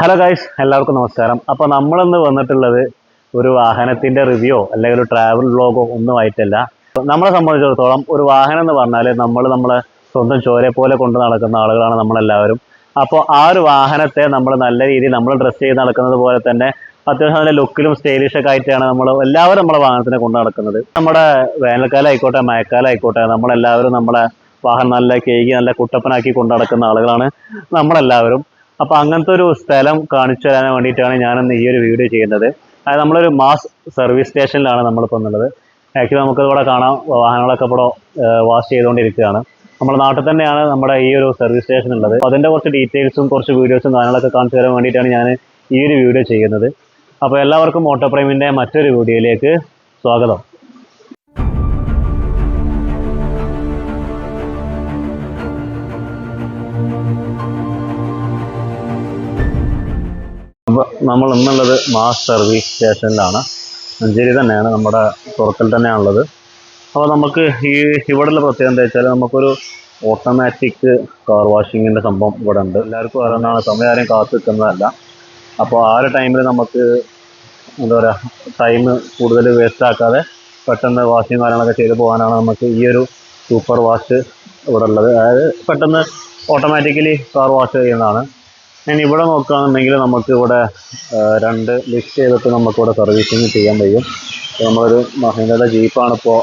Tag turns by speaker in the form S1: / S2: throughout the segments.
S1: Hello guys എല്ലാവർക്കും നമസ്കാരം. അപ്പോൾ നമ്മളിന്ന് വന്നിട്ടുള്ളത് ഒരു വാഹനത്തിന്റെ റിവ്യൂ അല്ലെങ്കിൽ ഒരു ട്രാവൽ വ്ളോഗോ ഒന്നും ആയിട്ടല്ല. നമ്മളെ സംബന്ധിച്ചിടത്തോളം ഒരു വാഹനം എന്ന് പറഞ്ഞാൽ നമ്മൾ നമ്മളെ സ്വന്തം ചോരെ പോലെ കൊണ്ട് നടക്കുന്ന ആളുകളാണ് നമ്മളെല്ലാവരും. അപ്പോൾ ആ ഒരു വാഹനത്തെ നമ്മൾ നല്ല രീതിയിൽ നമ്മൾ ഡ്രസ്സ് ചെയ്ത് നടക്കുന്നത് പോലെ തന്നെ അത്യാവശ്യം നല്ല ലുക്കിലും സ്റ്റൈലിഷ് ഒക്കെ ആയിട്ടാണ് നമ്മൾ എല്ലാവരും നമ്മളെ വാഹനത്തിനെ കൊണ്ട് നടക്കുന്നത്. നമ്മുടെ വേനൽക്കാലം ആയിക്കോട്ടെ മഴക്കാലം ആയിക്കോട്ടെ നമ്മളെല്ലാവരും നമ്മളെ വാഹനം നല്ല കേകി നല്ല കുട്ടപ്പനാക്കി കൊണ്ട് നടക്കുന്ന ആളുകളാണ് നമ്മളെല്ലാവരും. അപ്പോൾ അങ്ങനത്തെ ഒരു സ്ഥലം കാണിച്ചു തരാൻ വേണ്ടിയിട്ടാണ് ഞാനിന്ന് ഈ ഒരു വീഡിയോ ചെയ്യുന്നത്. അതായത് നമ്മളൊരു മാസ് സർവീസ് സ്റ്റേഷനിലാണ് നമ്മളിപ്പോൾ ഉള്ളത്. ആക്ച്വലി നമുക്ക് ഇവിടെ കാണാം. വാഹനങ്ങളൊക്കെ ഇവിടെ വാഷ് ചെയ്തുകൊണ്ടിരിക്കുകയാണ്. നമ്മുടെ നാട്ടിൽ തന്നെയാണ് നമ്മുടെ ഈ ഒരു സർവീസ് സ്റ്റേഷൻ ഉള്ളത്. അതിന്റെ കുറച്ച് ഡീറ്റെയിൽസും കുറച്ച് വീഡിയോസും കാര്യങ്ങളൊക്കെ കാണിച്ചു തരാൻ വേണ്ടിയിട്ടാണ് ഞാൻ ഈ ഒരു വീഡിയോ ചെയ്യുന്നത്. അപ്പോൾ എല്ലാവർക്കും ഓട്ടോ പ്രൈമിന്റെ മറ്റൊരു വീഡിയോയിലേക്ക് സ്വാഗതം. നമ്മൾ ഇന്നുള്ളത് മാസ് സർവീസ് സ്റ്റേഷനിലാണ് മഞ്ചേരി തന്നെയാണ് നമ്മുടെ തുറക്കൽ തന്നെയാണുള്ളത്. അപ്പോൾ നമുക്ക് ഈ ഇവിടെയുള്ള പ്രത്യേകത എന്താ വെച്ചാൽ നമുക്കൊരു ഓട്ടോമാറ്റിക് കാർ വാഷിങ്ങിന്റെ സംഭവം ഇവിടെ ഉണ്ട് എല്ലാവർക്കും അറിയുന്നതാണ് സമയം ആരെയും കാത്തു നിൽക്കുന്നതല്ല. അപ്പോൾ ആ ഒരു ടൈമിൽ നമുക്ക് എന്താ പറയുക ടൈം കൂടുതൽ വേസ്റ്റ് ആക്കാതെ പെട്ടെന്ന് വാഷിങ് കാര്യങ്ങളൊക്കെ ചെയ്ത് പോകാനാണ് നമുക്ക് ഈ ഒരു സൂപ്പർ വാഷ് ഇവിടെ ഉള്ളത് അതായത് പെട്ടെന്ന് ഓട്ടോമാറ്റിക്കലി കാർ വാഷ് ചെയ്യുന്നതാണ്. ഇനി ഇവിടെ നോക്കുകയാണെന്നുണ്ടെങ്കിൽ നമുക്ക് ഇവിടെ രണ്ട് ലിസ്റ്റ് ചെയ്തിട്ട് നമുക്കിവിടെ സർവീസിങ് ചെയ്യാൻ കഴിയും. നമ്മളൊരു മഹീന്ദ്രയുടെ ജീപ്പാണ് ഇപ്പോൾ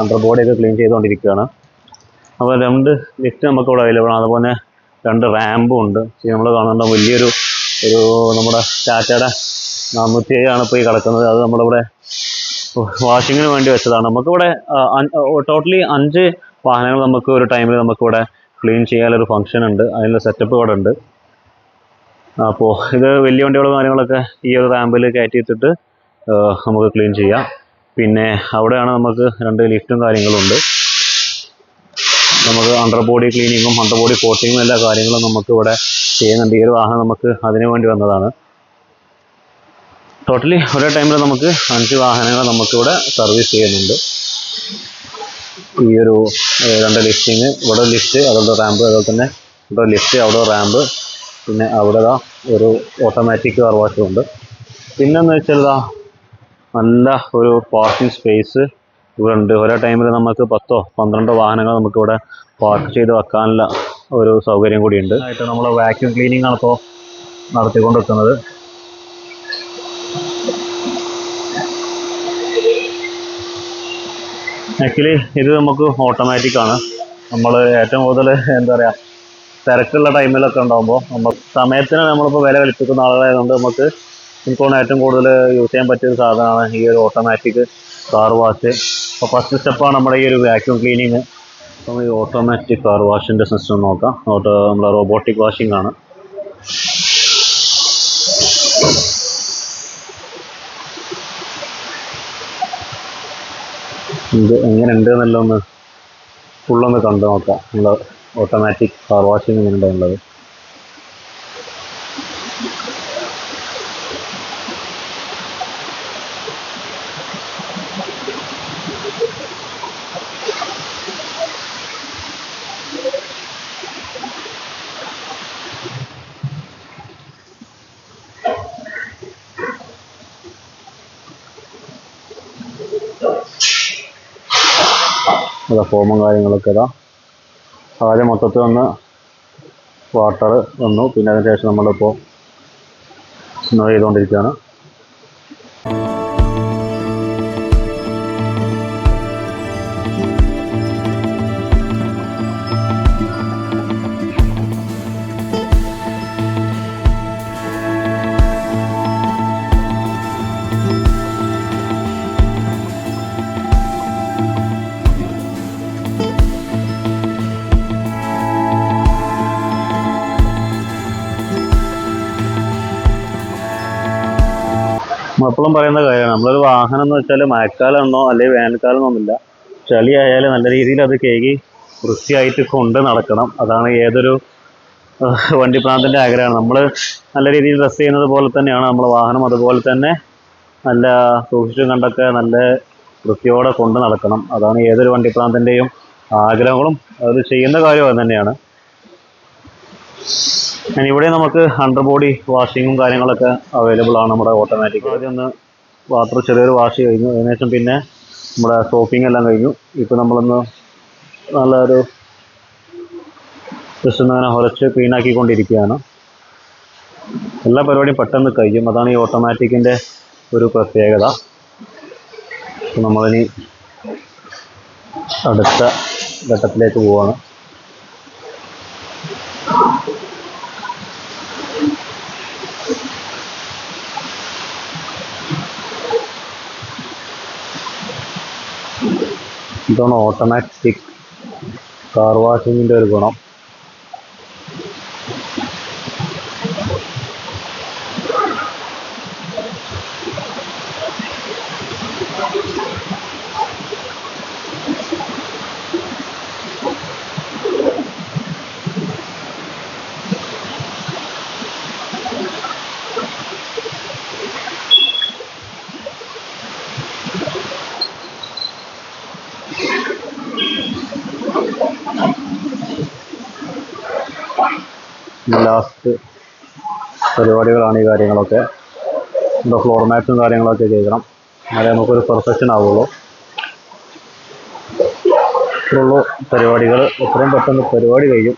S1: അണ്ടർ ബോഡിയൊക്കെ ക്ലീൻ ചെയ്തുകൊണ്ടിരിക്കുകയാണ്. അപ്പോൾ രണ്ട് ലിഫ്റ്റ് നമുക്കിവിടെ അവൈലബിൾ ആണ്. അതുപോലെ രണ്ട് റാമ്പും ഉണ്ട്. നമ്മൾ കാണേണ്ട വലിയൊരു ഒരു നമ്മുടെ ടാറ്റയുടെ നാനൂറ്റി ഏഴാണ് ഇപ്പോൾ ഈ കിടക്കുന്നത്. അത് നമ്മളിവിടെ വാഷിങ്ങിന് വേണ്ടി വെച്ചതാണ്. നമുക്കിവിടെ ടോട്ടലി അഞ്ച് വാഹനങ്ങൾ നമുക്ക് ഒരു ടൈമിൽ നമുക്കിവിടെ ക്ലീൻ ചെയ്യാനൊരു ഫംഗ്ഷൻ ഉണ്ട്. അതിനുള്ള സെറ്റപ്പ് ഇവിടെ ഉണ്ട്. അപ്പോൾ ഇത് വലിയ വണ്ടികളും കാര്യങ്ങളൊക്കെ ഈ ഒരു റാമ്പിൽ കയറ്റിയിട്ടിട്ട് നമുക്ക് ക്ലീൻ ചെയ്യാം. പിന്നെ അവിടെയാണ് നമുക്ക് രണ്ട് ലിഫ്റ്റും കാര്യങ്ങളും ഉണ്ട് നമുക്ക് അണ്ടർ ബോഡി ക്ലീനിങ്ങും അണ്ടർ ബോഡി കോട്ടിങ്ങും എല്ലാ കാര്യങ്ങളും നമുക്ക് ഇവിടെ ചെയ്യുന്നുണ്ട്. ഈ ഒരു വാഹനം നമുക്ക് അതിനു വേണ്ടി വന്നതാണ്. ടോട്ടലി ഒരേ ടൈമിൽ നമുക്ക് അഞ്ച് വാഹനങ്ങൾ നമുക്കിവിടെ സർവീസ് ചെയ്യുന്നുണ്ട്. ഈ ഒരു രണ്ട് ലിഫ്റ്റിങ് ഇവിടെ ലിഫ്റ്റ് അതുപോലെ റാമ്പ് അതുപോലെ തന്നെ ഇവിടെ ലിഫ്റ്റ് അവിടെ റാമ്പ് പിന്നെ അവിടെ ദാ ഒരു ഓട്ടോമാറ്റിക് കാർ വാഷും ഉണ്ട്. പിന്നെന്ന് വെച്ചാൽ ഇതാ നല്ല ഒരു പാർക്കിംഗ് സ്പേസ് ഇവിടെ ഉണ്ട് ഓരോ ടൈമിൽ നമുക്ക് പത്തോ പന്ത്രണ്ടോ വാഹനങ്ങൾ നമുക്ക് ഇവിടെ പാർക്ക് ചെയ്ത് വെക്കാനുള്ള ഒരു സൗകര്യം കൂടിയുണ്ട്. ആയിട്ട് നമ്മൾ വാക്യൂം ക്ലീനിങ് ആണ് ഇപ്പോൾ നടത്തിക്കൊണ്ട് വെക്കുന്നത് ആക്ച്വലി ഇത് നമുക്ക് ഓട്ടോമാറ്റിക് ആണ്. നമ്മൾ ഏറ്റവും കൂടുതൽ എന്താ പറയുക തിരക്കുള്ള ടൈമിലൊക്കെ ഉണ്ടാകുമ്പോൾ നമ്മൾ സമയത്തിന് നമ്മളിപ്പോൾ വില കൽപ്പിക്കുന്ന ആളുകളായതുകൊണ്ട് നമുക്ക് ഇൻകോൺ ഏറ്റവും കൂടുതൽ യൂസ് ചെയ്യാൻ പറ്റിയ ഒരു സാധനമാണ് ഈ ഒരു ഓട്ടോമാറ്റിക് കാർ വാഷ് അപ്പോൾ ഫസ്റ്റ് സ്റ്റെപ്പാണ് നമ്മുടെ ഈ ഒരു വാക്യൂം ക്ലീനിങ് അപ്പം ഈ ഓട്ടോമാറ്റിക് കാർ വാഷിന്റെ സിസ്റ്റം നോക്കാം. ഓട്ടോ നമ്മുടെ റോബോട്ടിക് വാഷിംഗ് ആണ്. ഇത് എങ്ങനെ ഉണ്ട് എന്നല്ല ഒന്ന് ഫുള്ളൊന്ന് കണ്ടു നോക്കാം. നമ്മൾ ഓട്ടോമാറ്റിക് കാർ വാഷിംഗ് എങ്ങനെ ഉള്ളത്. ഫോമും കാര്യങ്ങളൊക്കെ ഇതാ. ആദ്യം മൊത്തത്തിൽ ഒന്ന് വാട്ടർ വന്നു. പിന്നെ അതിന് ശേഷം നമ്മളിപ്പോൾ സ്നോ ചെയ്തുകൊണ്ടിരിക്കുകയാണ്. എപ്പോഴും പറയുന്ന കാര്യമാണ്. നമ്മളൊരു വാഹനം എന്ന് വെച്ചാൽ മഴക്കാലമെന്നോ അല്ലെങ്കിൽ വേനൽക്കാലമെന്നൊന്നുമില്ല ചളി ആയാലും നല്ല രീതിയിൽ അത് കേകി വൃത്തിയായിട്ട് കൊണ്ട് നടക്കണം. അതാണ് ഏതൊരു വണ്ടി വണ്ടിപ്രാന്തന്റെ ആഗ്രഹമാണ്. നമ്മൾ നല്ല രീതിയിൽ ഡ്രസ്സ് ചെയ്യുന്നത് പോലെ തന്നെയാണ് നമ്മുടെ വാഹനം അതുപോലെ തന്നെ നല്ല സൂക്ഷിച്ചും കണ്ടൊക്കെ നല്ല വൃത്തിയോടെ കൊണ്ട് നടക്കണം. അതാണ് ഏതൊരു വണ്ടി വണ്ടിപ്രാന്തന്റെയും ആഗ്രഹങ്ങളും. അത് ചെയ്യുന്ന കാര്യം അത് തന്നെയാണ്. And ഇവിടെ നമുക്ക് അണ്ടർ ബോഡി വാഷിങ്ങും കാര്യങ്ങളൊക്കെ അവൈലബിൾ ആണ് നമ്മുടെ ഓട്ടോമാറ്റിക് ആദ്യം ഒന്ന് വാട്ടർ ചെറിയൊരു വാഷ് കഴിഞ്ഞു. അതിനുശേഷം പിന്നെ നമ്മുടെ സോപ്പിംഗ് എല്ലാം കഴിഞ്ഞു. ഇപ്പോൾ നമ്മളൊന്ന് നല്ലൊരു ജസ്റ്റ് ഒന്ന് അങ്ങനെ ഉരച്ച് ക്ലീനാക്കിക്കൊണ്ടിരിക്കുകയാണ് എല്ലാ പരിപാടിയും പെട്ടെന്ന് കഴിയും. അതാണ് ഈ ഓട്ടോമാറ്റിക്കിന്റെ ഒരു പ്രത്യേകത. നമ്മളിനി അടുത്ത ഘട്ടത്തിലേക്ക് പോവാണ്. ഇതാണ് ഓട്ടോമാറ്റിക് കാർ വാഷിങ്ങിന്റെ ഒരു ഗുണം. ലാസ്റ്റ് പരിപാടികളാണ് ഈ കാര്യങ്ങളൊക്കെ. എന്താ ഫ്ലോർ മാറ്റും കാര്യങ്ങളൊക്കെ ചെയ്യണം. എന്നാലേ നമുക്കൊരു പെർഫെക്ഷൻ ആവുള്ളൂ. ഇത്രയുള്ളൂ പരിപാടികൾ. എത്രയും പെട്ടെന്ന് പരിപാടി കഴിയും.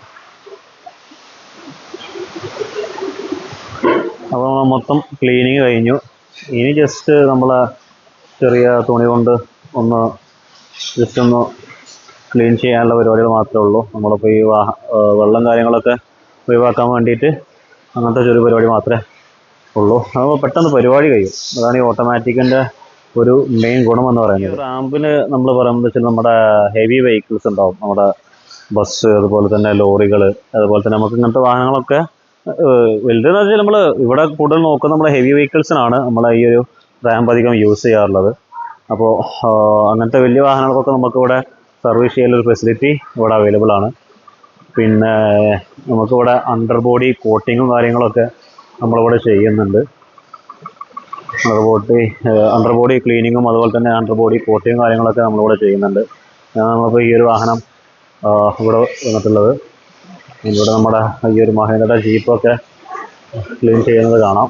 S1: അപ്പോൾ മൊത്തം ക്ലീനിങ് കഴിഞ്ഞു. ഇനി ജസ്റ്റ് നമ്മൾ ചെറിയ തുണി കൊണ്ട് ഒന്ന് ജസ്റ്റ് ഒന്ന് ക്ലീൻ ചെയ്യാനുള്ള പരിപാടികൾ മാത്രമേ ഉള്ളൂ. നമ്മളിപ്പോൾ ഈ വെള്ളം കാര്യങ്ങളൊക്കെ ഒഴിവാക്കാൻ വേണ്ടിയിട്ട് അങ്ങനത്തെ ചെറിയ പരിപാടി മാത്രമേ ഉള്ളൂ. അപ്പോൾ പെട്ടെന്ന് പരിപാടി കഴിയും. അതാണ് ഈ ഓട്ടോമാറ്റിക്കിന്റെ ഒരു മെയിൻ ഗുണമെന്ന് പറയുന്നത്. റാമ്പിന് നമ്മൾ പറയുമ്പോൾ വെച്ചാൽ നമ്മുടെ ഹെവി വെഹിക്കിൾസ് ഉണ്ടാവും. നമ്മുടെ ബസ് അതുപോലെ തന്നെ ലോറികൾ അതുപോലെ തന്നെ നമുക്ക് ഇങ്ങനത്തെ വാഹനങ്ങളൊക്കെ വലുതെന്ന് വെച്ചാൽ നമ്മൾ ഇവിടെ കൂടുതൽ നോക്കുന്നത് നമ്മുടെ ഹെവി വെഹിക്കിൾസിനാണ് നമ്മളെ ഈ ഒരു റാമ്പ് അധികം യൂസ് ചെയ്യാറുള്ളത്. അപ്പോൾ അങ്ങനത്തെ വലിയ വാഹനങ്ങൾക്കൊക്കെ നമുക്കിവിടെ സർവീസ് ചെയ്യാനുള്ള ഫെസിലിറ്റി ഇവിടെ അവൈലബിൾ ആണ്. പിന്നെ നമുക്കിവിടെ അണ്ടർ ബോഡി കോട്ടിങ്ങും കാര്യങ്ങളൊക്കെ നമ്മളിവിടെ ചെയ്യുന്നുണ്ട്. അണ്ടർ ബോഡി അണ്ടർ ബോഡി ക്ലീനിങ്ങും അതുപോലെ തന്നെ അണ്ടർ ബോഡി കോട്ടിങ്ങും കാര്യങ്ങളൊക്കെ നമ്മളിവിടെ ചെയ്യുന്നുണ്ട്. നമ്മളിപ്പോൾ ഈ ഒരു വാഹനം ഇവിടെ വന്നിട്ടുള്ളത്. ഇവിടെ നമ്മുടെ ഈ ഒരു മഹേന്ദ്രയുടെ ജീപ്പൊക്കെ ക്ലീൻ ചെയ്യുന്നത് കാണാം.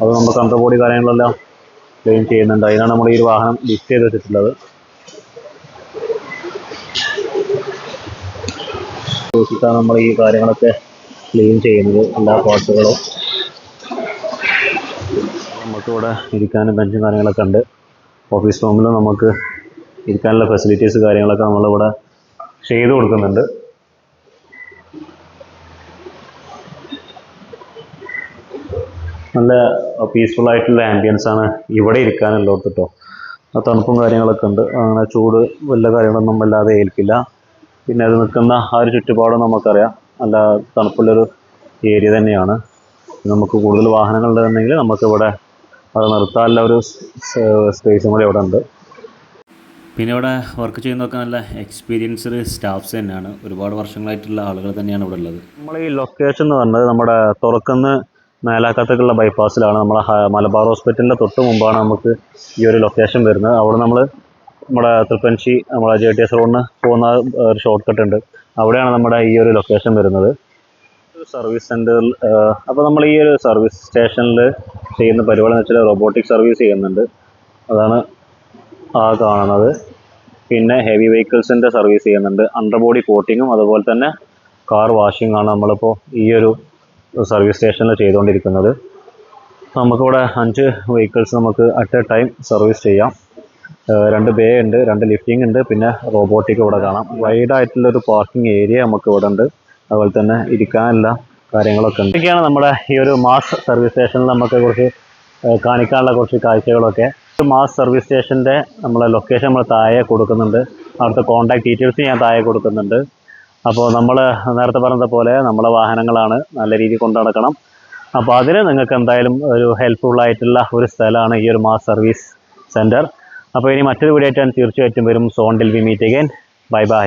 S1: അത് നമുക്ക് അണ്ടർ ബോഡി കാര്യങ്ങളെല്ലാം ക്ലീൻ ചെയ്യുന്നുണ്ട്. അതിനാണ് നമ്മൾ ഈ ഒരു വാഹനം ലിഫ്റ്റ് ചെയ്ത് വെച്ചിട്ടുള്ളത്. സൂക്ഷിച്ചാണ് നമ്മൾ ഈ കാര്യങ്ങളൊക്കെ ക്ലീൻ ചെയ്യുന്നത് എല്ലാ പാർട്ടുകളും നമുക്കിവിടെ ഇരിക്കാനും ബെഞ്ചും കാര്യങ്ങളൊക്കെ ഉണ്ട്. ഓഫീസ് റൂമിൽ നമുക്ക് ഇരിക്കാനുള്ള ഫെസിലിറ്റീസ് കാര്യങ്ങളൊക്കെ നമ്മളിവിടെ ചെയ്തു കൊടുക്കുന്നുണ്ട്. നല്ല പീസ്ഫുൾ ആയിട്ടുള്ള ആംബിയൻസ് ആണ് ഇവിടെ ഇരിക്കാനുള്ളത് കേട്ടോ. തണുപ്പും കാര്യങ്ങളൊക്കെ ഉണ്ട്. അങ്ങനെ ചൂട് വല്ല കാര്യങ്ങളൊന്നും വല്ലാതെ ഏൽക്കില്ല പിന്നെ അത് നിൽക്കുന്ന ആ ഒരു ചുറ്റുപാടും നമുക്കറിയാം. നല്ല തണുപ്പുള്ളൊരു ഏരിയ തന്നെയാണ്. നമുക്ക് കൂടുതൽ വാഹനങ്ങൾ ഉണ്ടെന്നുണ്ടെങ്കിൽ നമുക്കിവിടെ അത് നിർത്താനുള്ള ഒരു സ്പേസും കൂടി ഇവിടെ ഉണ്ട്.
S2: പിന്നെ ഇവിടെ വർക്ക് ചെയ്യുന്നതൊക്കെ നല്ല എക്സ്പീരിയൻസ്ഡ് സ്റ്റാഫ്സ് തന്നെയാണ്. ഒരുപാട് വർഷങ്ങളായിട്ടുള്ള ആളുകൾ തന്നെയാണ് ഇവിടെ ഉള്ളത്.
S1: നമ്മൾ ഈ ലൊക്കേഷൻ എന്ന് പറഞ്ഞത് നമ്മുടെ തുറക്കുന്ന മേലാക്കത്തേക്കുള്ള ബൈപ്പാസിലാണ് നമ്മളെ മലബാർ ഹോസ്പിറ്റലിന്റെ തൊട്ട് മുമ്പാണ് നമുക്ക് ഈ ഒരു ലൊക്കേഷൻ വരുന്നത്. അവിടെ നമ്മൾ നമ്മുടെ തൃപ്പൻശി നമ്മുടെ ജെ ടി എസ് റോഡിന് പോകുന്ന ഒരു ഷോർട്ട് കട്ട് ഉണ്ട്. അവിടെയാണ് നമ്മുടെ ഈ ഒരു ലൊക്കേഷൻ വരുന്നത്. സർവീസ് സെന്ററിൽ അപ്പോൾ നമ്മൾ ഈ ഒരു സർവീസ് സ്റ്റേഷനിൽ ചെയ്യുന്ന പരിപാടി എന്ന് വെച്ചാൽ റോബോട്ടിക് സർവീസ് ചെയ്യുന്നുണ്ട്. അതാണ് ആ കാണുന്നത്. പിന്നെ ഹെവി വെഹിക്കിൾസിന്റെ സർവീസ് ചെയ്യുന്നുണ്ട്. അണ്ടർ ബോഡി കോട്ടിങ്ങും അതുപോലെ തന്നെ കാർ വാഷിംഗ് ആണ് നമ്മളിപ്പോൾ ഈ ഒരു സർവീസ് സ്റ്റേഷനിൽ ചെയ്തുകൊണ്ടിരിക്കുന്നത്. നമുക്കിവിടെ അഞ്ച് വെഹിക്കിൾസ് നമുക്ക് അറ്റ് എ ടൈം സർവീസ് ചെയ്യാം. രണ്ട് ബേ ഉണ്ട് രണ്ട് ലിഫ്റ്റിംഗ് ഉണ്ട് പിന്നെ റോബോട്ടിക് ഇവിടെ കാണാം. വൈഡ് ആയിട്ടുള്ള ഒരു പാർക്കിംഗ് ഏരിയ നമുക്ക് ഇവിടെ ഉണ്ട്. അതുപോലെ തന്നെ ഇരിക്കാനുള്ള കാര്യങ്ങളൊക്കെ ഉണ്ട്. ഇതൊക്കെയാണ് നമ്മുടെ ഈ ഒരു മാസ് സർവീസ് സ്റ്റേഷനിൽ നമുക്ക് കുറച്ച് കാണിക്കാനുള്ള കുറച്ച് കാഴ്ചകളൊക്കെ. മാസ് സർവീസ് സ്റ്റേഷന്റെ നമ്മളെ ലൊക്കേഷൻ നമ്മൾ താഴെ കൊടുക്കുന്നുണ്ട്. അവിടുത്തെ കോൺടാക്ട് ഡീറ്റെയിൽസ് ഞാൻ താഴെ കൊടുക്കുന്നുണ്ട്. അപ്പോൾ നമ്മൾ നേരത്തെ പറഞ്ഞ പോലെ നമ്മളെ വാഹനങ്ങളാണ് നല്ല രീതിയിൽ കൊണ്ടു നടക്കണം. അപ്പോൾ അതിന് നിങ്ങൾക്ക് എന്തായാലും ഒരു ഹെൽപ്ഫുൾ ആയിട്ടുള്ള ഒരു സ്ഥലമാണ് ഈ ഒരു മാസ് സർവീസ് സെന്റർ അപ്പോൾ ഇനി മറ്റൊരു വീഡിയോ ആയിട്ട് ഞാൻ തീർച്ചയായിട്ടും വരും. So until we meet again bye bye